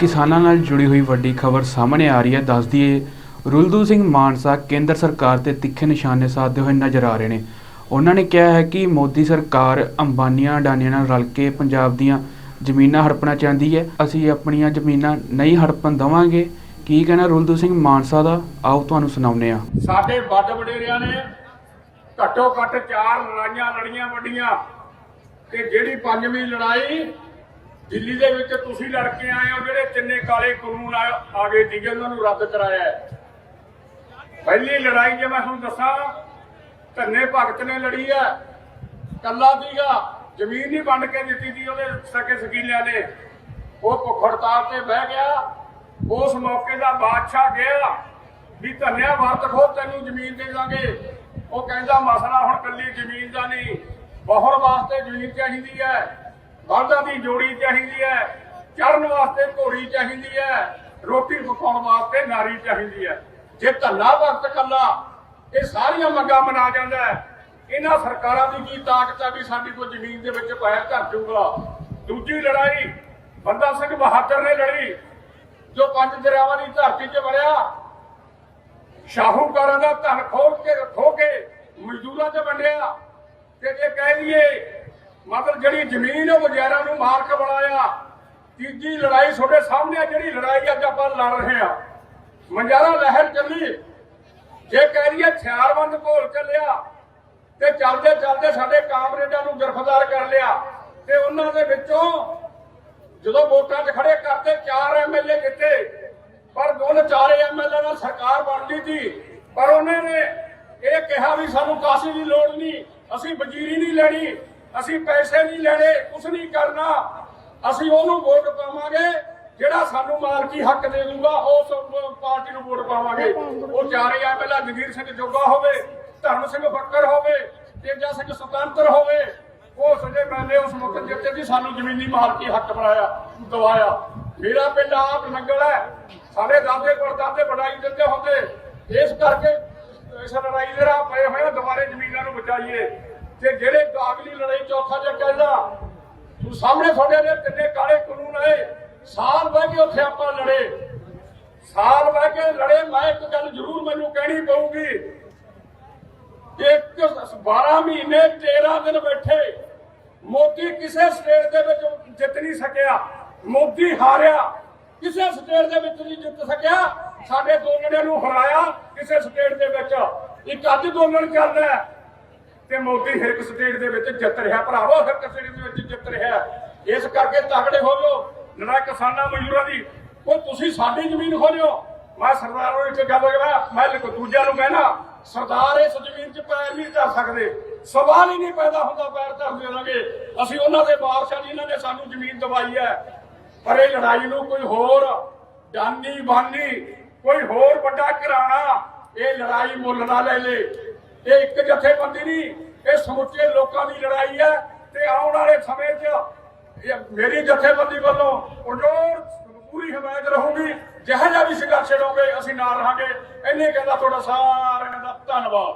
ਕਿਸਾਨਾਂ ਨਾਲ ਜੁੜੀ ਹੋਈ ਵੱਡੀ ਖਬਰ ਸਾਹਮਣੇ ਆ ਰਹੀ ਹੈ। ਦੱਸ ਦਈਏ, ਰੁਲਦੂ ਸਿੰਘ ਮਾਨਸਾ ਕੇਂਦਰ ਸਰਕਾਰ ਤੇ ਤਿੱਖੇ ਨਿਸ਼ਾਨੇ ਸਾਧਦੇ ਹੋਏ ਨਜ਼ਰ ਆ ਰਹੇ ਨੇ। ਉਹਨਾਂ ਨੇ ਕਿਹਾ ਹੈ ਕਿ ਮੋਦੀ ਸਰਕਾਰ ਅੰਬਾਨੀਆਂ ਅਡਾਨੀਆਂ ਨਾਲ ਰਲ ਕੇ ਪੰਜਾਬ ਦੀਆਂ ਜ਼ਮੀਨਾਂ ਹੜਪਣਾ ਚਾਹੁੰਦੀ ਹੈ। ਅਸੀਂ ਆਪਣੀਆਂ ਜ਼ਮੀਨਾਂ ਨਹੀਂ ਹੜਪਣ ਦਵਾਂਗੇ। ਕੀ ਕਹਿਣਾ ਰੁਲਦੂ ਸਿੰਘ ਮਾਨਸਾ ਦਾ? ਆਓ ਤੁਹਾਨੂੰ ਸੁਣਾਉਂਦੇ ਆ ਸਾਡੇ ਵੱਡ ਵਡੇਰਿਆਂ ਨੇ ਘੱਟੋ ਘੱਟ ਚਾਰ ਲੜਾਈਆਂ ਲੜੀਆਂ ਵੱਡੀਆਂ ਤੇ ਜਿਹੜੀ ਪੰਜਵੀਂ ਲੜਾਈ ਦਿੱਲੀ ਦੇ ਵਿੱਚ ਤੁਸੀਂ ਲੜ ਕੇ ਆਏ ਹੋ, ਜਿਹੜੇ ਤਿੰਨੇ ਕਾਲੇ ਕਾਨੂੰਨ ਆ ਗਏ ਸੀਗੇ, ਉਹਨਾਂ ਨੂੰ ਰੱਦ ਕਰਾਇਆ ਪਹਿਲੀ ਲੜਾਈ ਜੇ ਮੈਂ ਤੁਹਾਨੂੰ ਦੱਸਾਂ, ਧੰਨੇ ਭਗਤ ਨੇ ਲੜੀ ਹੈ। ਕੱਲਾ ਸੀਗਾ, ਜ਼ਮੀਨ ਨਹੀਂ ਵੰਡ ਕੇ ਦਿੱਤੀ ਸੀ ਉਹਦੇ ਸਕੇ ਸਕੀਲਿਆਂ ਨੇ। ਉਹ ਭੁੱਖ ਹੜਤਾਲ ਤੇ ਬਹਿ ਗਿਆ। ਉਸ ਮੌਕੇ ਦਾ ਬਾਦਸ਼ਾਹ ਗਿਆ ਵੀ ਧੰਨਿਆ ਵਰਤ ਖੋ ਤੈਨੂੰ ਜ਼ਮੀਨ ਦੇ ਦਾਂਗੇ। ਉਹ ਕਹਿੰਦਾ, ਮਸਲਾ ਹੁਣ ਕੱਲੀ ਜ਼ਮੀਨ ਦਾ ਨਹੀਂ ਬਹੁਤ ਵਾਸਤੇ ਜ਼ਮੀਨ ਚਾਹੀਦੀ ਹੈ। ਬਲਦਾਂ ਦੀ ਜੋੜੀ ਚਾਹੀਦੀ ਹੈ ਚੜਨ ਵਾਸਤੇ ਘੋੜੀ ਚਾਹੀਦੀ ਹੈ, ਰੋਟੀ ਪਕਾਉਣ ਵਾਸਤੇ ਨਾਰੀ ਚਾਹੀਦੀ ਹੈ। ਜੇ ਧੰਨਾ ਵਕਤ ਕੱਲਾ, ਇਹ ਸਾਰੀਆਂ ਮੰਗਾਂ ਮਨਾ ਜਾਂਦਾ ਹੈ। ਇਹਨਾਂ ਸਰਕਾਰਾਂ ਦੀ ਕੀ ਤਾਕਤ ਹੈ ਵੀ ਸਾਡੀ ਕੋਈ ਜ਼ਮੀਨ ਦੇ ਵਿੱਚ ਪੈਰ ਧਰ ਜੂਗਾ? ਦੂਜੀ ਲੜਾਈ, ਬੰਦਾ ਸਿੰਘ ਬਹਾਦਰ ਨੇ ਲੜੀ, ਜੋ ਪੰਜ ਦਰਿਆਵਾਂ ਦੀ ਧਰਤੀ 'ਚ ਵੜਿਆ। ਸ਼ਾਹੂਕਾਰਾਂ ਦਾ ਧਨ ਖੋਹ ਕੇ ਖੋਹ ਕੇ ਮਜ਼ਦੂਰਾਂ 'ਚ ਵੰਡਿਆ। ਤੇ ਜੇ ਕਹਿ ਲਈਏ ਮਤਲਬ ਜਿਹੜੀ ਜ਼ਮੀਨ ਉਹ ਵਜ਼ੀਰਾਂ ਨੂੰ ਮਾਲਕ ਬਣਾਇਆ, ਤੀਜੀ ਲੜਾਈ ਤੁਹਾਡੇ ਸਾਹਮਣੇ ਜਿਹੜੀ ਲੜਾਈ ਅੱਜ ਆਪਾਂ ਲੜ ਰਹੇ ਆ। ਮੰਜਾਰਾ ਲਹਿਰ ਚੱਲੀ, ਜੇ ਕਹਿ ਲਈਏ ਹਥਿਆਰਬੰਦ ਘੋਲ ਚੱਲਿਆ ਤੇ ਚੱਲਦੇ ਚੱਲਦੇ ਸਾਡੇ ਕਾਮਰੇਡਾਂ ਨੂੰ ਗ੍ਰਿਫਤਾਰ ਕਰ ਲਿਆ, ਤੇ ਉਹਨਾਂ ਦੇ ਵਿੱਚੋਂ ਜਦੋਂ ਵੋਟਾਂ 'ਚ ਖੜੇ ਕਰਤੇ ਚਾਰ ਐਮਐਲਏ ਜਿੱਤੇ, ਪਰ ਦੋਨ ਚਾਰੇ ਐਮਐਲਏ ਨਾਲ ਸਰਕਾਰ ਬਣਦੀ ਸੀ। ਪਰ ਉਹਨਾਂ ਨੇ ਇਹ ਕਿਹਾ ਵੀ ਸਾਨੂੰ ਕਾਸੀ ਦੀ ਲੋੜ ਨਹੀਂ, ਅਸੀਂ ਵਜ਼ੀਰੀ ਨਹੀਂ ਲੈਣੀ। ਅਸੀਂ ਪੈਸੇ ਨਹੀਂ ਲੈਣੇ ਕੁਝ ਨਹੀਂ ਕਰਨਾ। ਅਸੀਂ ਉਹਨੂੰ ਵੋਟ ਪਾਵਾਂਗੇ ਜਿਹੜਾ ਸਾਨੂੰ ਮਾਲਕੀ ਹੱਕ ਦੇ ਦੂਗਾ ਉਸ ਪਾਰਟੀ ਨੂੰ ਵੋਟ ਪਾਵਾਂਗੇ। ਉਹ ਚਾਰੇ ਐਮਐਲਏ ਜਗੀਰ ਸਿੰਘ ਜੋਗਾ ਹੋਵੇ ਧਰਮ ਸਿੰਘ ਫੱਕਰ ਹੋਵੇ ਤੇਜਾ ਸਿੰਘ ਸੁਤੰਤਰ ਹੋਵੇ। ਉਹ ਸਜੇ ਮੈਨੇ ਉਸ ਮੁਕਤ ਜਿੱਤੇ ਦੀ ਸਾਨੂੰ ਜ਼ਮੀਨੀ ਮਾਲਕੀ ਹੱਕ ਬਣਾਇਆ ਦਵਾਇਆ। ਮੇਰਾ ਪਿੰਡ ਆਪ ਨੰਗਲ ਹੈ। ਸਾਡੇ ਦਾਦੇ ਪੜਦਾਦੇ ਦਾਦੇ ਬੜਾਈ ਦਿੰਦੇ ਹੁੰਦੇ। ਇਸ ਕਰਕੇ ਇਸ ਲੜਾਈ ਦੇ ਰਾਹ ਪਏ ਹੋਏ ਆ, ਦੁਬਾਰੇ ਜ਼ਮੀਨਾਂ ਨੂੰ ਬਚਾਈਏ ਤੇ ਜਿਹੜੇ ਅਗਲੀ ਲੜਾਈ ਚੌਥਾ ਜੇ ਕਹਿੰਦਾ ਤੂੰ ਸਾਹਮਣੇ ਤੁਹਾਡੇ ਦੇ ਤਿੰਨੇ ਕਾਲੇ ਕਾਨੂੰਨ ਆਏ, ਸਾਲ ਬਹਿ ਕੇ ਉੱਥੇ ਆਪਾਂ ਲੜੇ। ਸਾਲ ਬਹਿ ਕੇ ਲੜੇ, ਮੈਂ ਇੱਕ ਗੱਲ ਜ਼ਰੂਰ ਮੈਨੂੰ ਕਹਿਣੀ ਪਊਗੀ। ਇੱਕ 12 ਮਹੀਨੇ 13 ਦਿਨ ਬੈਠੇ, ਮੋਦੀ ਕਿਸੇ ਸਟੇਟ ਦੇ ਵਿੱਚ ਜਿੱਤ ਨਹੀਂ ਸਕਿਆ, ਮੋਦੀ ਹਾਰਿਆ। ਕਿਸੇ ਸਟੇਟ ਦੇ ਵਿੱਚ ਨਹੀਂ ਜਿੱਤ ਸਕਿਆ, ਸਾਡੇ ਦੋਨਿਆਂ ਨੂੰ ਹਰਾਇਆ ਕਿਸੇ ਸਟੇਟ ਦੇ ਵਿੱਚ। ਇੱਕ ਅੱਜ ਦੋਨਨ ਚੱਲਦਾ ਤੇ ਮੋਦੀ ਹਰ ਇੱਕ ਸਟੇਟ ਦੇ ਵਿੱਚ ਜਿੱਤ ਰਿਹਾ, ਭਰਾਵੋ ਹਰ ਸਟੇਟ ਦੇ ਵਿੱਚ ਜਿੱਤ ਰਿਹਾ। ਇਸ ਕਰਕੇ ਤਗੜੇ ਹੋ ਜਾਓ ਲੜਾ ਕਿਸਾਨਾਂ ਮਜ਼ਦੂਰਾਂ ਦੀ। ਉਹ ਤੁਸੀਂ ਸਾਡੀ ਜ਼ਮੀਨ ਖੋਲਿਓ। ਮੈਂ ਸਰਦਾਰਾਂ ਨੂੰ ਇੱਕ ਗੱਲ ਕਹਾਂ, ਮੈਂ ਦੂਜਿਆਂ ਨੂੰ ਕਹਿਣਾ, ਸਰਦਾਰ ਇਸ ਜ਼ਮੀਨ 'ਚ ਪੈਰ ਨਹੀਂ ਧਰ ਸਕਦੇ। ਸਵਾਲ ਹੀ ਨਹੀਂ ਪੈਦਾ ਹੁੰਦਾ ਪੈਰ ਧਰ ਦੇਵਾਂਗੇ ਅਸੀਂ ਉਹਨਾਂ ਦੇ ਬਾਦਸ਼ਾਹ ਇਹਨਾਂ ਨੇ ਸਾਨੂੰ ਜ਼ਮੀਨ ਦਵਾਈ ਹੈ। ਪਰ ਇਹ ਲੜਾਈ ਨੂੰ ਕੋਈ ਹੋਰ ਜਾਨੀ ਬਾਨੀ ਕੋਈ ਹੋਰ ਵੱਡਾ ਘਰਾਣਾ, ਇਹ ਲੜਾਈ ਮੁੱਲ ਨਾ ਲੈ ਲੇ। ਇਹ ਇੱਕ ਜਥੇਬੰਦੀ ਨਹੀਂ, ਇਹ ਸਮੁੱਚੇ ਲੋਕਾਂ ਦੀ ਲੜਾਈ ਹੈ ਤੇ ਆਉਣ ਵਾਲੇ ਸਮੇਂ 'ਚ ਮੇਰੀ ਜਥੇਬੰਦੀ ਵੱਲੋਂ ਉਜੋਰ ਪੂਰੀ ਹਮਾਇਤ ਰਹੂਗੀ, ਜਿਹੋ ਜਿਹਾ ਵੀ ਸੰਘਰਸ਼ ਲਓਗੇ ਅਸੀਂ ਨਾਲ ਰਹਾਂਗੇ। ਇੰਨੇ ਕਹਿੰਦਾ ਤੁਹਾਡਾ ਸਾਰਿਆਂ ਦਾ ਧੰਨਵਾਦ।